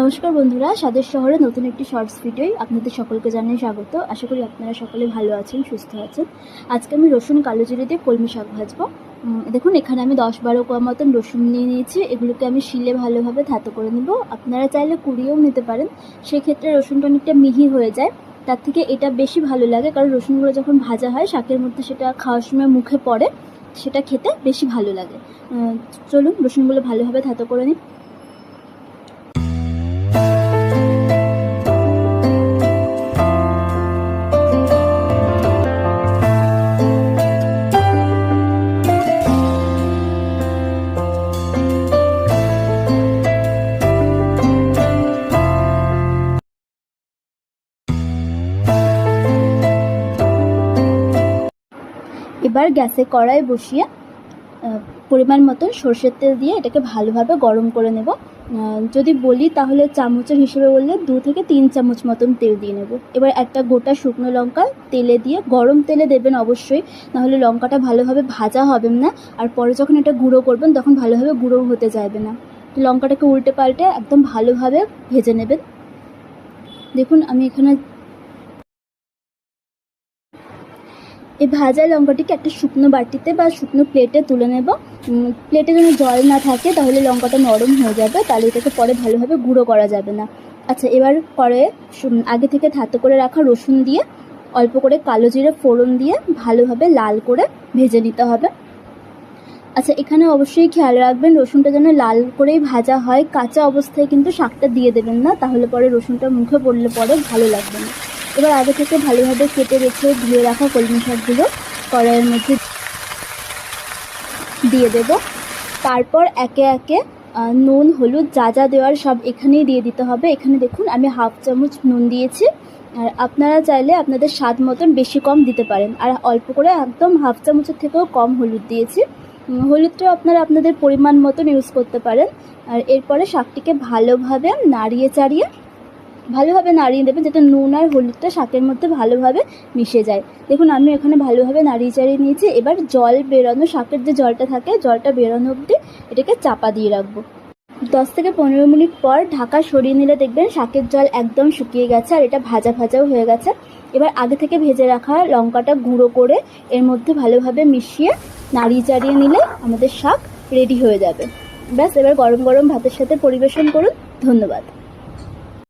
নমস্কার বন্ধুরা, স্বাদের শহরে নতুন একটি শর্টস ভিডিওয় আপনাদের সকলকে জানাই স্বাগত। আশা করি আপনারা সকলে ভালো আছেন, সুস্থ আছেন। আজকে আমি রসুন কালো জিরে দিয়ে কলমি শাক ভাজবো। দেখুন, এখানে আমি দশ বারো কোয়া মতন রসুন নিয়ে নিয়েছি। এগুলোকে আমি শিলে ভালোভাবে থাতো করে নেব। আপনারা চাইলে কুড়িয়েও নিতে পারেন। সেক্ষেত্রে রসুনটা অনেকটা মিহি হয়ে যায়। তার থেকে এটা বেশি ভালো লাগে, কারণ রসুনগুলো যখন ভাজা হয়, শাকের মধ্যে সেটা খাওয়ার সময় মুখে পড়ে, সেটা খেতে বেশি ভালো লাগে। চলুন, রসুনগুলো ভালোভাবে থাতো করে নিই। এবার গ্যাসে কড়াই বসিয়ে পরিমাণ মতন সর্ষের তেল দিয়ে এটাকে ভালোভাবে গরম করে নেব। যদি বলি তাহলে চামচের হিসেবে বললে দু থেকে তিন চামচ মতন তেল দিয়ে নেব। এবার একটা গোটা শুকনো লঙ্কা তেলে দিয়ে, গরম তেলে দেবেন অবশ্যই, নাহলে লঙ্কাটা ভালোভাবে ভাজা হবে না, আর পরে যখন এটা গুঁড়ো করবেন তখন ভালোভাবে গুঁড়ো হতে যাবে না। লঙ্কাটাকে উল্টে পাল্টে একদম ভালোভাবে ভেজে নেবেন। দেখুন, আমি এখানে এই ভাজা লঙ্কাটিকে একটা শুকনো বাটিতে বা শুকনো প্লেটে তুলে নেব। প্লেটে যেন জল না থাকে, তাহলে লঙ্কাটা নরম হয়ে যাবে, তাহলে এটাকে পরে ভালোভাবে গুঁড়ো করা যাবে না। আচ্ছা এবার পরে আগে থেকে থাতো করে রাখা রসুন দিয়ে, অল্প করে কালো জিরে ফোড়ন দিয়ে ভালোভাবে লাল করে ভেজে নিতে হবে। আচ্ছা এখানে অবশ্যই খেয়াল রাখবেন, রসুনটা যেন লাল করেই ভাজা হয়, কাঁচা অবস্থায় কিন্তু শাকটা দিয়ে দেবেন না, তাহলে পরে রসুনটা মুখে পড়লে পরে ভালো লাগবে না। এবার আগে থেকে ভালোভাবে কেটে রেখে ধুয়ে রাখা কলমি শাকগুলো কড়াইয়ের মধ্যে দিয়ে দেব। তারপর একে একে নুন হলুদ যা যা দেওয়ার সব এখানেই দিয়ে দিতে হবে। এখানে দেখুন আমি হাফ চামচ নুন দিয়েছি। আর আপনারা চাইলে আপনাদের স্বাদ মতন বেশি কম দিতে পারেন। আর অল্প করে একদম হাফ চামচের থেকেও কম হলুদ দিয়েছি। উম, হলুদটাও আপনারা আপনাদের পরিমাণ মতন ইউজ করতে পারেন। আর এরপরে শাকটিকে ভালোভাবে নাড়িয়ে চাড়িয়ে ভালোভাবে নাড়িয়ে দেবেন যাতে নুন আর হলুদটা শাকের মধ্যে ভালোভাবে মিশে যায়। দেখুন আমি এখানে ভালোভাবে নাড়িয়ে চাড়িয়ে নিয়েছি। এবার জল বেরোনো, শাকের যে জলটা থাকে, জলটা বেরোনো অবধি এটাকে চাপা দিয়ে রাখব। দশ থেকে পনেরো মিনিট পর ঢাকা সরিয়ে নিলে দেখবেন শাকের জল একদম শুকিয়ে গেছে আর এটা ভাজা ভাজাও হয়ে গেছে। এবার আগে থেকে ভেজে রাখা লঙ্কাটা গুঁড়ো করে এর মধ্যে ভালোভাবে মিশিয়ে নাড়িয়ে চাড়িয়ে নিলে আমাদের শাক রেডি হয়ে যাবে। ব্যাস, এবার গরম গরম ভাতের সাথে পরিবেশন করুন। ধন্যবাদ।